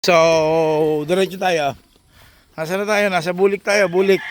So, diretso tayo. Nasa na tayo? Nasa bulik tayo, bulik.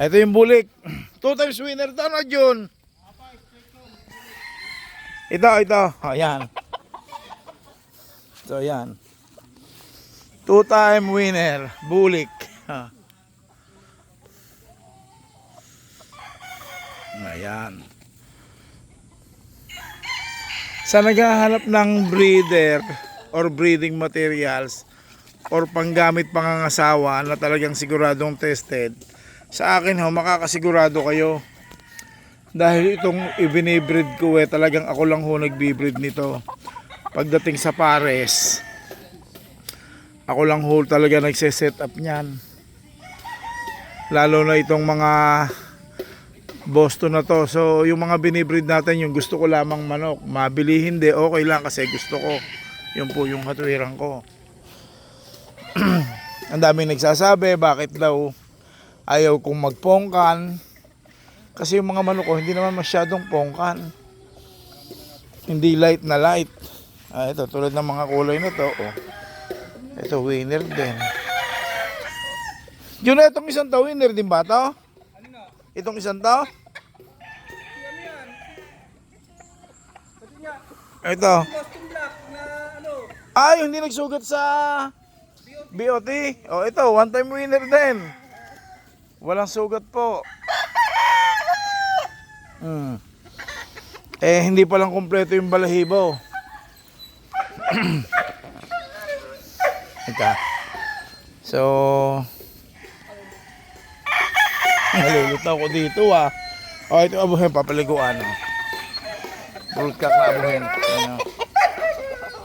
Ito yung bulik. Two times winner to, no, Jun? Ito, ito. Ayan. So, ayan. Two time winner, bulik. Ayan. Sa naghahanap ng breeder or breeding materials or panggamit pangangasawa na talagang siguradong tested, sa akin ho, makakasigurado kayo. Dahil itong ibinibreed ko eh, talagang ako lang ho nagbibreed nito. Pagdating sa pares, ako lang ho talaga nagse-set up niyan. Lalo na itong mga Boston na to. So, yung mga binibreed natin, yung gusto ko lamang manok. Mabili hindi, okay lang kasi gusto ko. Yun po yung katwiran ko. Ang daming nagsasabi, bakit daw ayaw kong magpongkan. Kasi yung mga manok ko, hindi naman masyadong pongkan. Hindi light na light. Ah, ito, tulad ng mga kulay na to. Oh. Ito, winner din. Yun na, itong isang to, winner din ba to? Itong isang to? Ito. Ay, hindi nagsugat sa BOT. Oh, ito, one time winner din. Walang sugat po. Hmm. Eh, hindi pa lang kumpleto yung balahibo. Ika. So, nalulutaw ko dito ah. Oh, ito abuhin, papaliguan. Oh. Broadcast na abuhin. Ano.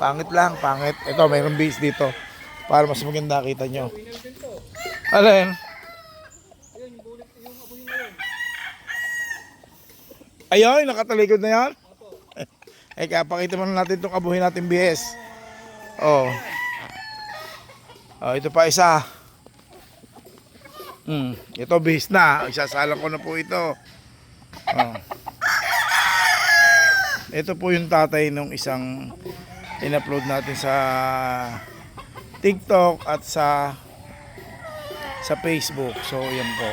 Pangit lang, pangit. Ito, mayroong base dito. Para mas maganda kita nyo. Alin? Ayun, nakatalikod na yan. Eh, kaya pakita mo na natin itong abuhin natin BS. Oh. Oh, ito pa isa. Hmm, ito base na. Isasalang ko na po ito. Oh. Ito po yung tatay nung isang in-upload natin sa TikTok at sa sa Facebook. So, yan po.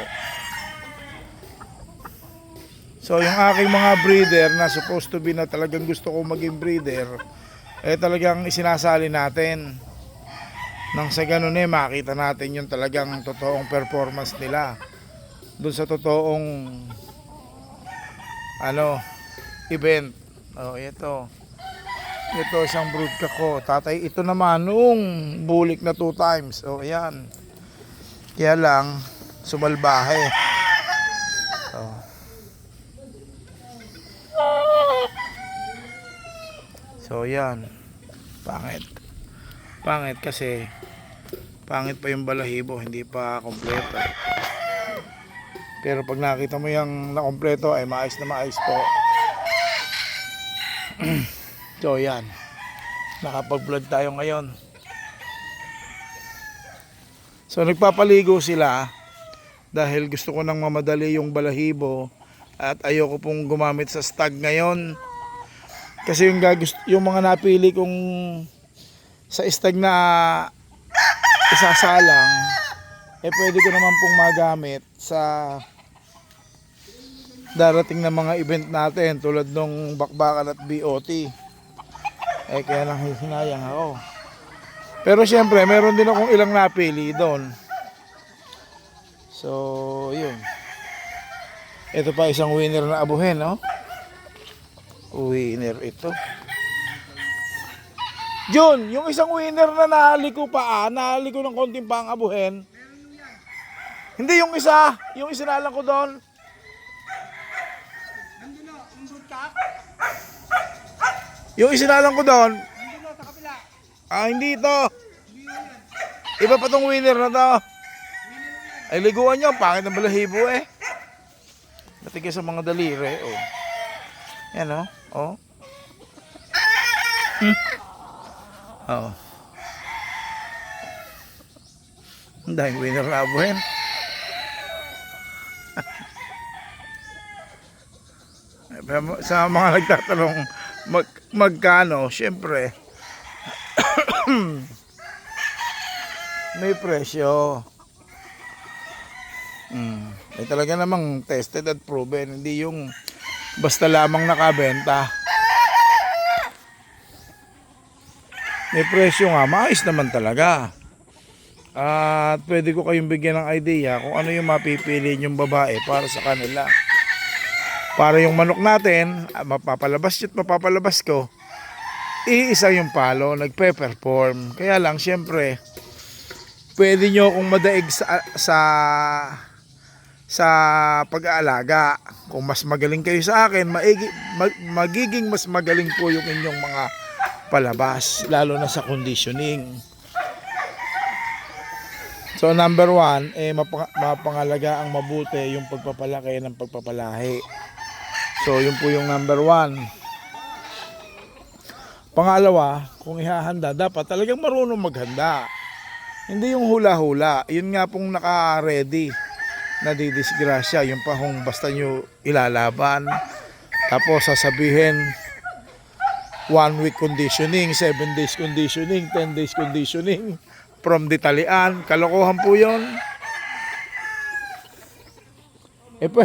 So, yung aking mga breeder na supposed to be na talagang gusto ko maging breeder, eh talagang isinasali natin. Nang sa ganun eh, makita natin yung talagang totoong performance nila. Doon sa totoong ano, event. Oh, ito. Ito isang brood ka ko. Tatay, ito naman nung bulik na two times. Oh, ayan. Kaya lang, sumalbahe. Oh. So, yan. Pangit. Pangit kasi pangit pa yung balahibo, hindi pa kompleto. Pero pag nakita mo yung nakompleto ay maayos na maayos po. so yan. Nakapag-vlog tayo ngayon. So nagpapaligo sila dahil gusto ko nang mamadali yung balahibo at ayoko pong gumamit sa stag ngayon. Kasi yung, yung mga napili kong sa stag na isasalang eh pwede ko naman pong magamit sa darating na mga event natin tulad nung bakbakan at BOT. Eh kaya lang hinayang ako. Pero siyempre, meron din akong ilang napili doon. So, yun. Ito pa isang winner na abuhin, no? Winner ito. Jun, yung isang winner na nahaliko pa, ah, nahaliko ng konting pang abuhin. Hindi yung isa, yung isinalang ko doon. nandun na, yung brood ka, Yung isinalang ko doon, ah, hindi ito. Iba pa tong winner na to. Ay, liguan nyo, pangit ng balahibo eh. Matigas sa mga daliri, oh. Yan, oh. Oh. Hmm. Oh. Ang daming winner na abuhin. sa mga nagtatanong mag, magkano, syempre may presyo. Mm. Eh, talaga namang tested at proven. Hindi yung basta lamang nakabenta. May presyo nga, maayos naman talaga. At pwede ko kayong bigyan ng idea kung ano yung mapipili yung babae para sa kanila. Para yung manok natin, ah, mapapalabas at mapapalabas ko, iisa yung palo, nagpe-perform. Kaya lang, syempre, pwede nyo akong madaig sa, sa, sa pag-aalaga. Kung mas magaling kayo sa akin, maigi, mag- magiging mas magaling po yung inyong mga palabas, lalo na sa conditioning. So number one, eh, mapang- mapangalaga ang mabuti yung pagpapalaki ng pagpapalahi. So yun po yung number one. Pangalawa, kung ihahanda, dapat talagang marunong maghanda. Hindi yung hula-hula. Yun nga pong naka-ready na didisgrasya. Yung pa kung basta nyo ilalaban. Tapos sasabihin, one week conditioning, seven days conditioning, 10 days conditioning from Ditalian. Kalokohan po yun. Eh po,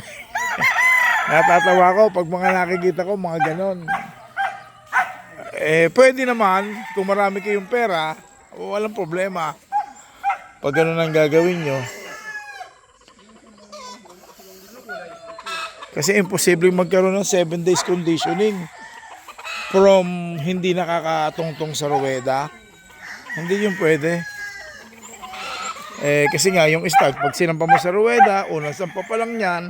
natatawa ko pag mga nakikita ko, mga ganon. Eh, pwede naman, kung marami kayong pera, walang problema. Pag ganun ang gagawin nyo. Kasi imposible magkaroon ng 7 days conditioning from hindi nakakatungtong sa ruweda. Hindi yung pwede. Eh, kasi nga yung start, pag sinampa mo sa ruweda, unang sampa pa lang yan,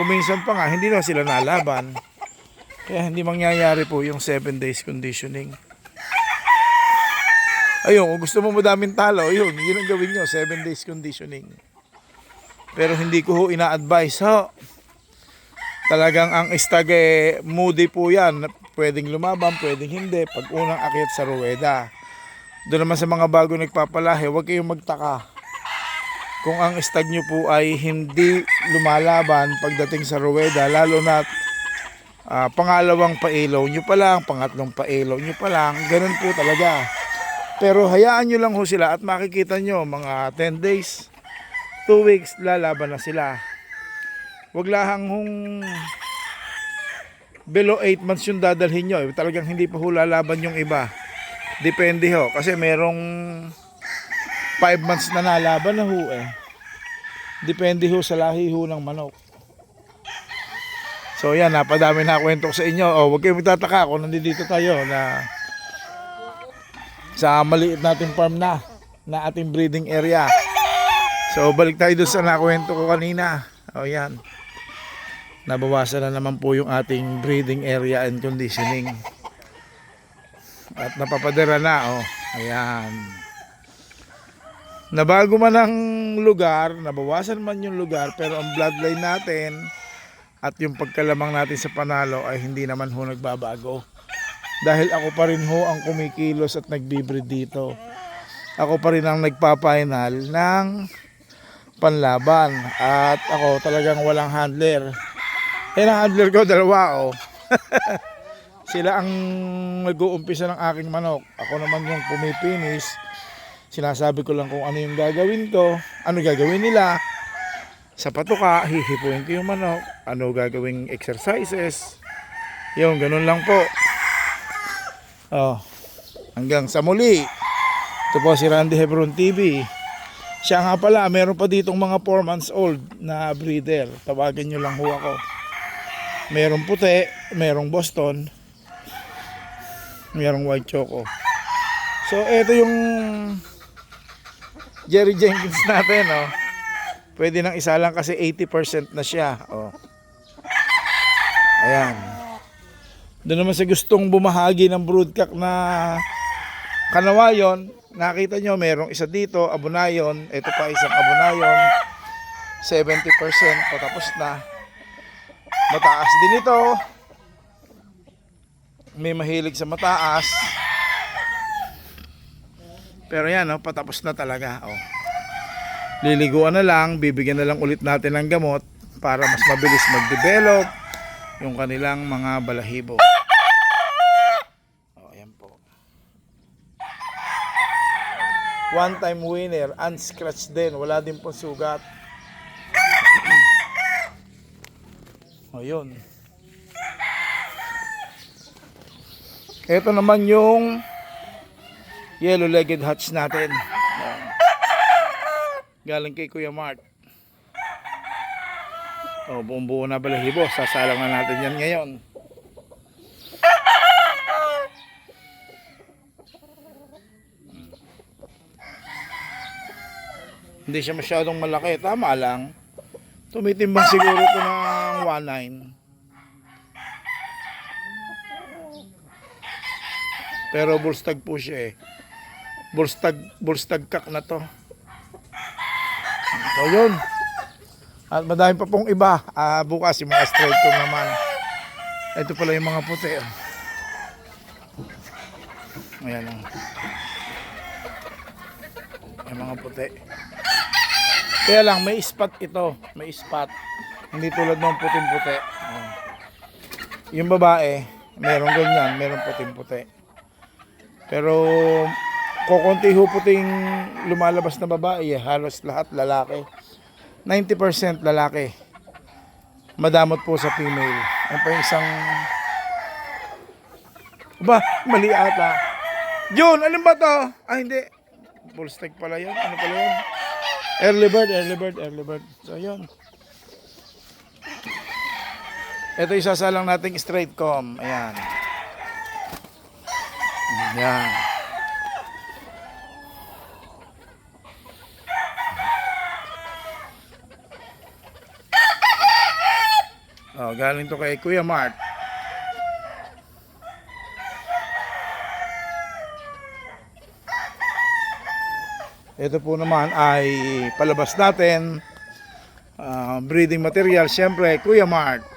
kuminsan pa nga, hindi na sila nalaban. Kaya hindi mangyayari po yung 7 days conditioning. Ayun, kung gusto mo madaming talo, yun, yun ang gawin nyo, 7 days conditioning. Pero hindi ko ho ina-advise ho. Talagang ang stag eh, moody po yan. Pwedeng lumaban, pwedeng hindi. Pag unang akyat sa ruweda. Doon naman sa mga bago nagpapalahi, huwag kayong magtaka. Kung ang stag nyo po ay hindi lumalaban pagdating sa ruweda, lalo na ah, pangalawang pailaw nyo pa lang, pangatlong pailaw nyo pa lang, ganun po talaga. Pero hayaan nyo lang ho sila at makikita nyo mga 10 days, 2 weeks, lalaban na sila. Huwag lahang hong below 8 months yung dadalhin nyo. Eh, Talagang hindi pa ho lalaban yung iba. Depende ho. Kasi merong 5 months na nalaban na ho eh. Depende ho sa lahi ho ng manok. So yan, napadami na kwento sa inyo. Oh, huwag kayong magtataka kung nandito tayo na sa maliit nating farm na na ating breeding area. So balik tayo doon sa nakwento ko kanina. O yan. Nabawasan na naman po yung ating breeding area and conditioning. At napapadera na. O. Ayan. Nabago man ang lugar, nabawasan man yung lugar, pero ang bloodline natin at yung pagkalamang natin sa panalo ay hindi naman ho nagbabago. Dahil ako pa rin ho ang kumikilos at nagbibreed dito. Ako pa rin ang nagpa-final ng panlaban. At ako talagang walang handler. Eh, ang handler ko, dalawa oh. Sila ang nag-uumpisa ng aking manok. Ako naman yung pumipinis. Sinasabi ko lang kung ano yung gagawin ko. Ano gagawin nila. Sa patuka, hihipuin ko yung manok. Ano gagawing exercises. Yung, ganun lang po. Oh, hanggang sa muli. Ito po si Randy Hebron TV. Siya nga pala, meron pa ditong mga 4 months old na breeder. Tawagan nyo lang ho ako. Merong puti, merong Boston, merong white choco. So, ito yung Jerry Jenkins natin, oh. Pwede nang isa lang kasi 80% na siya, oh. Ayan. Doon naman sa gustong bumahagi ng broodcock na kanawayon, nakita nyo merong isa dito, abunayon, ito pa isang abunayon, 70% patapos na. Mataas din ito. May mahilig sa mataas. Pero yan, oh, patapos na talaga. Oh. Liliguan na lang, bibigyan na lang ulit natin ng gamot para mas mabilis mag-develop yung kanilang mga balahibo. Oh, ayan po. One time winner, unscratched din, wala din pong sugat. O yun. Ito naman yung yellow-legged hatch natin. Galing kay Kuya Mark. O, buong buo na balahibo. Sasalang na natin yan ngayon. Hindi siya masyadong malaki. Tama lang. Tumitimbang siguro ito ng 1.9. Pero bulstag po siya eh. Bulstag, bulstag kak na to. So yun. At madami pa pong iba. Ah, bukas yung mga straight ko naman. Ito pala yung mga puti. oh. Ayan o. Yung mga puti. Kaya lang, may spot ito. May spot. Hindi tulad ng puting-puti. Yung babae, meron ganyan, meron puting-puti. Pero, kukunti ho puting lumalabas na babae, halos lahat lalaki. 90% lalaki. Madamot po sa female. Ang pa isang... Ba, mali ata. Jun, ano ba to? Ah, hindi. Full stack pala yun. Ano pala yun? Early bird, early bird, early bird. So, yun. Ito yung sasalang nating straight comb. Ayan. Ayan. Oh, galing to kay Kuya Mark. Ito po naman ay palabas natin. Ah, breeding material, syempre, Kuya Mark.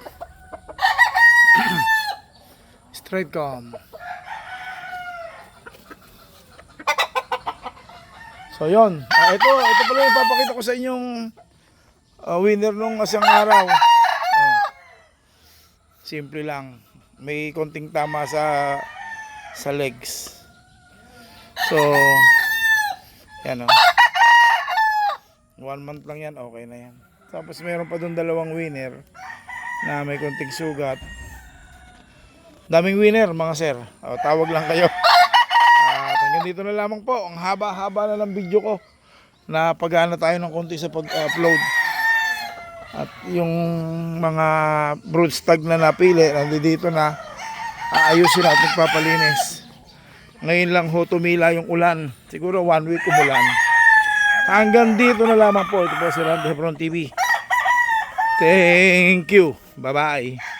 Straight comb. So yon. Ah, ito, ito pala yung papakita ko sa inyong ah, winner nung asang araw. Oh. Simple lang. May konting tama sa sa legs. So, yan o. One month lang yan, okay na yan. Tapos meron pa doon dalawang winner na may konting sugat. Daming winner mga sir. O, tawag lang kayo. At hanggang dito na lamang po. Ang haba-haba na ng video ko na pagana tayo ng konti sa pag-upload. At yung mga broodstag na napili, nandito na aayusin at nagpapalinis. Ngayon lang ho tumila yung ulan. Siguro one week umulan. Hanggang dito na lamang po. Ito po si Randy Hebron TV. Thank you. Bye-bye.